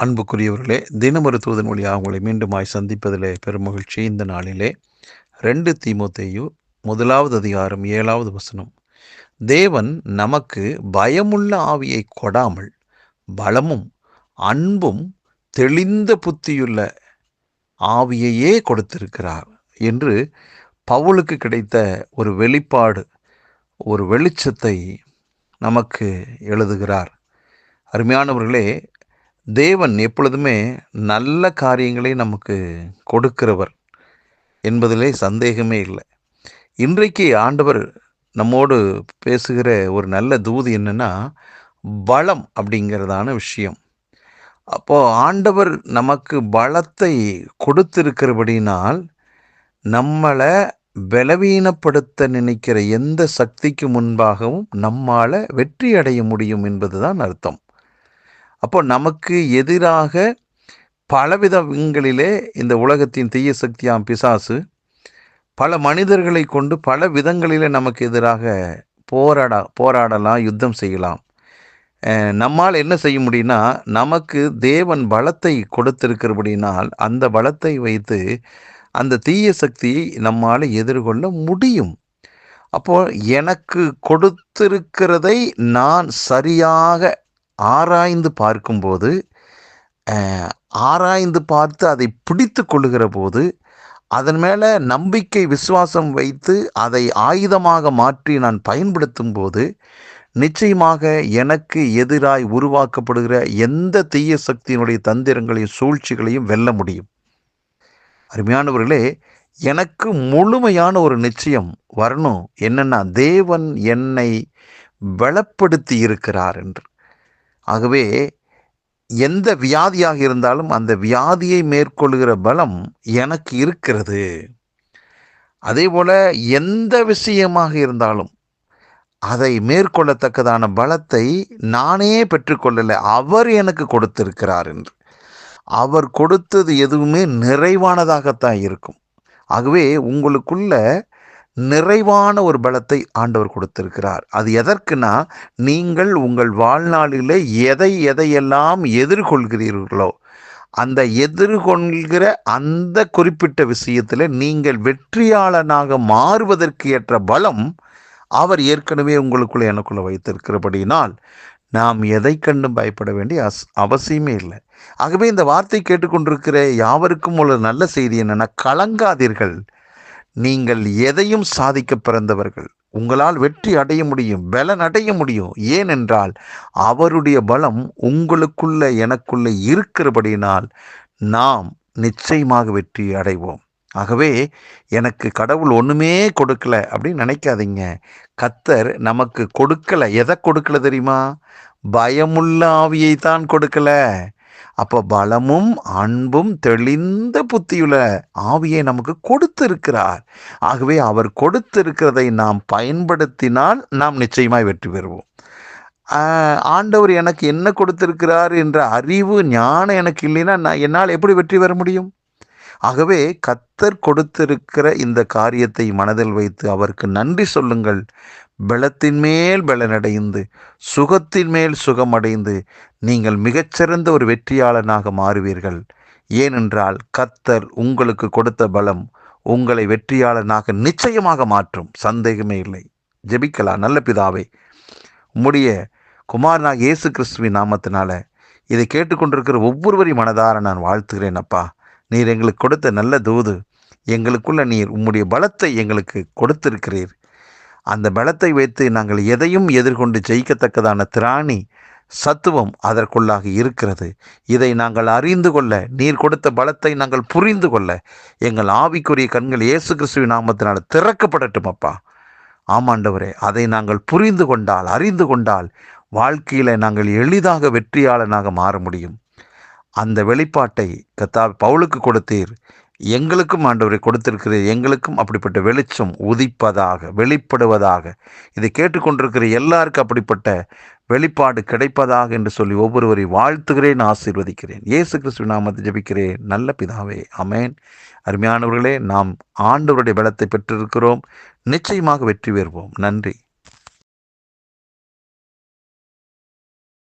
அன்புக்குரியவர்களே தினமொரு தூதன் வழியாக உங்களை மீண்டுமாய் சந்திப்பதிலே பெருமகிழ்ச்சி இந்த நாளிலே ரெண்டு தீமோத்தேயு முதலாவது அதிகாரம் ஏழாவது வசனம். தேவன் நமக்கு பயமுள்ள ஆவியை கொடாமல் பலமும் அன்பும் தெளிந்த புத்தியுள்ள ஆவியையே கொடுத்திருக்கிறார் என்று பவுலுக்கு கிடைத்த ஒரு வெளிப்பாடு ஒரு வெளிச்சத்தை நமக்கு எழுதுகிறார். அருமையானவர்களே தேவன் எப்பொழுதுமே நல்ல காரியங்களை நமக்கு கொடுக்கிறவர் என்பதிலே சந்தேகமே இல்லை. இன்றைக்கு ஆண்டவர் நம்மோடு பேசுகிற ஒரு நல்ல தூது என்னன்னா பலம் அப்படிங்கிறதான விஷயம். அப்போது ஆண்டவர் நமக்கு பலத்தை கொடுத்திருக்கிறபடினால் நம்மளை பலவீனப்படுத்த நினைக்கிற எந்த சக்திக்கு முன்பாகவும் நம்மால் வெற்றி அடைய முடியும் என்பதுதான் அர்த்தம். அப்போ நமக்கு எதிராக பலவிதங்களிலே இந்த உலகத்தின் தீய சக்தியாம் பிசாசு பல மனிதர்களை கொண்டு பல விதங்களிலே நமக்கு எதிராக போராட போராடலாம் யுத்தம் செய்யலாம். நம்மால் என்ன செய்ய முடியும்னா நமக்கு தேவன் பலத்தை கொடுத்திருக்கிறபடினால் அந்த பலத்தை வைத்து அந்த தீய சக்தியை நம்மால் எதிர்கொள்ள முடியும். அப்போ எனக்கு கொடுத்திருக்கிறதை நான் சரியாக ஆராய்ந்து பார்க்கும்போது ஆராய்ந்து பார்த்து அதை பிடித்து கொள்ளுகிற போது அதன் மேலே நம்பிக்கை விசுவாசம் வைத்து அதை ஆயுதமாக மாற்றி நான் பயன்படுத்தும் போது நிச்சயமாக எனக்கு எதிராய் உருவாக்கப்படுகிற எந்த தீய சக்தியினுடைய தந்திரங்களையும் சூழ்ச்சிகளையும் வெல்ல முடியும். அருமையானவர்களே எனக்கு முழுமையான ஒரு நிச்சயம் வரணும். என்னென்னா தேவன் என்னை பலப்படுத்தி இருக்கிறார் என்று. ஆகவே எந்த வியாதியாக இருந்தாலும் அந்த வியாதியை மேற்கொள்கிற பலம் எனக்கு இருக்கிறது. அதே போல் எந்த விஷயமாக இருந்தாலும் அதை மேற்கொள்ளத்தக்கதான பலத்தை நானே பெற்றுக்கொள்ளலை. அவர் எனக்கு கொடுத்திருக்கிறார் என்று. அவர் கொடுத்தது எதுவுமே நிறைவானதாகத்தான் இருக்கும். ஆகவே உங்களுக்குள்ள நிறைவான ஒரு பலத்தை ஆண்டவர் கொடுத்திருக்கிறார். அது எதற்குனா நீங்கள் உங்கள் வாழ்நாளில் எதை எதையெல்லாம் எதிர்கொள்கிறீர்களோ அந்த எதிர்கொள்கிற அந்த குறிப்பிட்ட விஷயத்தில் நீங்கள் வெற்றியாளனாக மாறுவதற்கு ஏற்ற பலம் அவர் ஏற்கனவே உங்களுக்குள்ள எனக்குள்ள வைத்திருக்கிறபடினால் நாம் எதை கண்டும் பயப்பட வேண்டிய அஸ் அவசியமே இல்லை. ஆகவே இந்த வார்த்தை கேட்டுக்கொண்டிருக்கிற யாவருக்கும் உள்ள நல்ல செய்தி என்னென்னா கலங்காதீர்கள். நீங்கள் எதையும் சாதிக்க பிறந்தவர்கள். உங்களால் வெற்றி அடைய முடியும் பலன் அடைய முடியும். ஏனென்றால் அவருடைய பலம் உங்களுக்குள்ள எனக்குள்ள இருக்கிறபடினால் நாம் நிச்சயமாக வெற்றி அடைவோம். ஆகவே எனக்கு கடவுள் ஒன்றுமே கொடுக்கல அப்படின்னு நினைக்காதீங்க. கத்தர் நமக்கு கொடுக்கல. எதை கொடுக்கல தெரியுமா? பயமுள்ள ஆவியை தான் கொடுக்கல. அப்போ பலமும் அன்பும் தெளிந்த புத்தியுள்ள ஆவியை நமக்கு கொடுத்திருக்கிறார். ஆகவே அவர் கொடுத்திருக்கிறதை நாம் பயன்படுத்தினால் நாம் நிச்சயமாய் வெற்றி பெறுவோம். ஆண்டவர் எனக்கு என்ன கொடுத்திருக்கிறார் என்ற அறிவு ஞானம் எனக்கு இல்லைன்னா நான் என்னால் எப்படி வெற்றி பெற முடியும்? ஆகவே கத்தர் கொடுத்திருக்கிற இந்த காரியத்தை மனதில் வைத்து அவருக்கு நன்றி சொல்லுங்கள். பலத்தின் மேல் பலனடைந்து சுகத்தின் மேல் சுகமடைந்து நீங்கள் மிகச்சிறந்த ஒரு வெற்றியாளனாக மாறுவீர்கள். ஏனென்றால் கத்தர் உங்களுக்கு கொடுத்த பலம் உங்களை வெற்றியாளனாக நிச்சயமாக மாற்றும். சந்தேகமே இல்லை. ஜெபிக்கலாம். நல்ல பிதாவே உம்முடைய குமாரனாக இயேசு கிறிஸ்துவின் நாமத்தினால இதை கேட்டுக்கொண்டிருக்கிற ஒவ்வொருவரையும் மனதார நான் வாழ்த்துகிறேன் அப்பா. நீர் எங்களுக்கு கொடுத்த நல்ல தூது. எங்களுக்குள்ள நீர் உம்முடைய பலத்தை எங்களுக்கு கொடுத்திருக்கிறீர். அந்த பலத்தை வைத்து நாங்கள் எதையும் எதிர்கொண்டு ஜெயிக்கத்தக்கதான திராணி சத்துவம் அதற்குள்ளாக இருக்கிறது. இதை நாங்கள் அறிந்து கொள்ள நீர் கொடுத்த பலத்தை நாங்கள் புரிந்து கொள்ள எங்கள் ஆவிக்குரிய கண்கள் இயேசு கிறிஸ்துவின் நாமத்தினால் திறக்கப்படட்டும் அப்பா. ஆமாண்டவரே அதை நாங்கள் புரிந்து கொண்டால் அறிந்து கொண்டால் வாழ்க்கையில் நாங்கள் எளிதாக வெற்றியாளனாக மாற முடியும். அந்த வெளிப்பாட்டை கத்தா பவுலுக்கு கொடுத்தீர். எங்களுக்கும் ஆண்டவரை கொடுத்திருக்கிறீர் எங்களுக்கும் அப்படிப்பட்ட வெளிச்சம் உதிப்பதாக வெளிப்படுவதாக இதை கேட்டுக்கொண்டிருக்கிற எல்லாருக்கும் அப்படிப்பட்ட வெளிப்பாடு கிடைப்பதாக என்று சொல்லி ஒவ்வொருவரை வாழ்த்துகிறேன் ஆசீர்வதிக்கிறேன். இயேசு கிறிஸ்துவ நாமத்தை ஜபிக்கிறேன். நல்ல பிதாவே அமேன் அருமையானவர்களே நாம் ஆண்டவருடைய பலத்தை பெற்றிருக்கிறோம். நிச்சயமாக வெற்றி பெறுவோம். நன்றி.